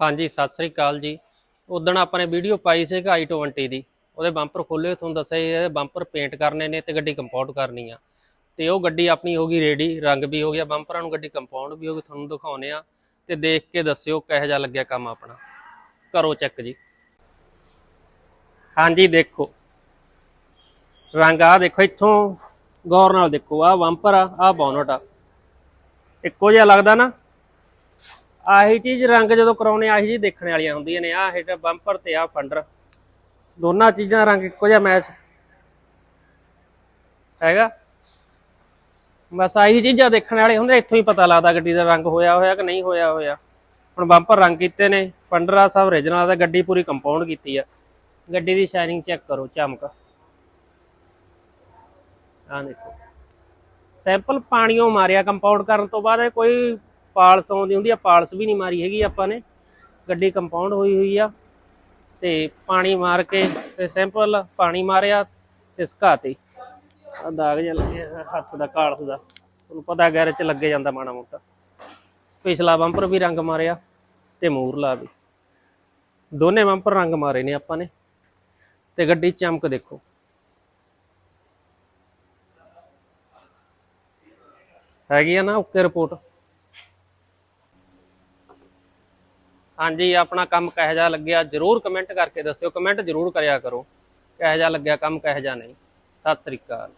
ਹਾਂਜੀ, ਸਤਿ ਸ੍ਰੀ ਅਕਾਲ ਜੀ। ਉਦੋਂ ਆਪਾਂ ਨੇ ਵੀਡੀਓ ਪਾਈ ਸੀ i20 ਦੀ। ਉਹਦੇ ਬੰਪਰ ਖੋਲੇ ਤੁਹਾਨੂੰ ਦੱਸਿਆ ਸੀ ਇਹਦੇ ਬੰਪਰ ਪੇਂਟ ਕਰਨੇ ਨੇ ਤੇ ਗੱਡੀ ਕੰਪਾਊਂਡ ਕਰਨੀ ਆ। ਤੇ ਉਹ ਗੱਡੀ ਆਪਣੀ ਹੋ ਗਈ ਰੈਡੀ ਰੰਗ ਵੀ ਹੋ ਗਿਆ ਬੰਪਰਾਂ ਨੂੰ ਗੱਡੀ ਕੰਪਾਊਂਡ ਵੀ ਹੋ ਗਈ, ਤੁਹਾਨੂੰ ਦਿਖਾਉਨੇ ਆ। ਤੇ ਦੇਖ ਕੇ ਦੱਸਿਓ ਕਿਹੋ ਜਿਹਾ ਲੱਗਿਆ ਕੰਮ ਆਪਣਾ। ਕਰੋ ਚੈੱਕ ਜੀ। ਹਾਂਜੀ, ਦੇਖੋ। ਰੰਗ ਆ ਦੇਖੋ, ਇੱਥੋਂ ਗੌਰ ਨਾਲ ਦੇਖੋ ਆ ਬੰਪਰ ਆ ਆ ਬੋਨਟ ਆ। ਇੱਕੋ ਜਿਹਾ ਲੱਗਦਾ ਨਾ? ਆਹੀ ਚੀਜ਼ ਰੰਗ ਜਦੋਂ ਕਰਾਉਨੇ ਆਹੀ ਚੀਜ਼ ਦੇਖਣ ਵਾਲੀਆਂ ਹੁੰਦੀਆਂ ਨੇ। ਆਹ ਹੈਗਾ ਬੰਪਰ ਤੇ ਆਹ ਫੰਡਰ ਦੋਨਾਂ ਚੀਜ਼ਾਂ ਰੰਗ ਇੱਕੋ ਜਿਹਾ ਮੈਚ ਹੈਗਾ? ਬਸ ਆਹੀ ਚੀਜ਼ਾਂ ਦੇਖਣ ਵਾਲੇ ਹੁੰਦੇ, ਇੱਥੋਂ ਹੀ ਪਤਾ ਲੱਗਦਾ ਗੱਡੀ ਦਾ ਰੰਗ ਹੋਇਆ ਹੋਇਆ ਕਿ ਨਹੀਂ ਹੋਇਆ ਹੋਇਆ। ਹੁਣ ਬੰਪਰ ਰੰਗ ਕੀਤੇ ਨੇ ਫੰਡਰ ਆ ਸਭ origignal ਦਾ ਗੱਡੀ ਪੂਰੀ ਕੰਪਾਊਂਡ ਕੀਤੀ ਆ। ਗੱਡੀ ਦੀ ਸ਼ਾਈਨਿੰਗ ਚੈੱਕ ਕਰੋ, ਚਮਕ। ਆਹ ਦੇਖੋ। ਸੈਂਪਲ ਪਾਣੀੋਂ ਮਾਰਿਆ ਕੰਪਾਊਂਡ ਕਰਨ ਤੋਂ ਬਾਅਦ ਕੋਈ ਪਾਲਸ ਆਉਂਦੀ ਹੁੰਦੀ ਆ, ਪਾਲਸ ਵੀ ਨਹੀਂ ਮਾਰੀ ਹੈਗੀ ਆਪਾਂ ਨੇ। ਗੱਡੀ ਕੰਪਾਊਂਡ ਹੋਈ ਹੋਈ ਆ ਤੇ ਪਾਣੀ ਮਾਰ ਕੇ ਤੇ ਸੈਂਪਲ ਪਾਣੀ ਮਾਰਿਆ ਤੇ ਸੁਕਾਤੀ। ਆ ਦਾਗ ਜਿਹਾ ਲੱਗਿਆ ਹੱਥ ਦਾ, ਕਾਲਸ ਦਾ। ਤੁਹਾਨੂੰ ਪਤਾ ਗੈਰੇਜ ਚ ਲੱਗੇ ਜਾਂਦਾ ਮਾੜਾ ਮੋਟਾ। ਪਿਛਲਾ ਬੰਪਰ ਵੀ ਰੰਗ ਮਾਰਿਆ ਤੇ ਮੂਰਲਾ ਵੀ ਦੋਨੇ ਬੰਪਰ ਰੰਗ ਮਾਰੇ ਨੇ ਆਪਾਂ ਨੇ। ਤੇ ਗੱਡੀ ਚਮਕ ਦੇਖੋ। ਹੈਗੀ ਆ ਨਾ ਓਕੇ ਰਿਪੋਰਟ ਹਾਂਜੀ, ਆਪਣਾ ਕੰਮ ਕਿਹੋ ਜਿਹਾ ਲੱਗਿਆ, ਜਰੂਰ ਕਮੈਂਟ ਕਰਕੇ ਦੱਸਿਓ ਕਮੈਂਟ ਜਰੂਰ ਕਰਿਆ ਕਰੋ। ਕਿਹੋ ਜਿਹਾ ਲੱਗਿਆ ਕੰਮ, ਕਿਹੋ ਜਿਹਾ ਨਹੀਂ। ਸਤਿ ਸ੍ਰੀ ਅਕਾਲ।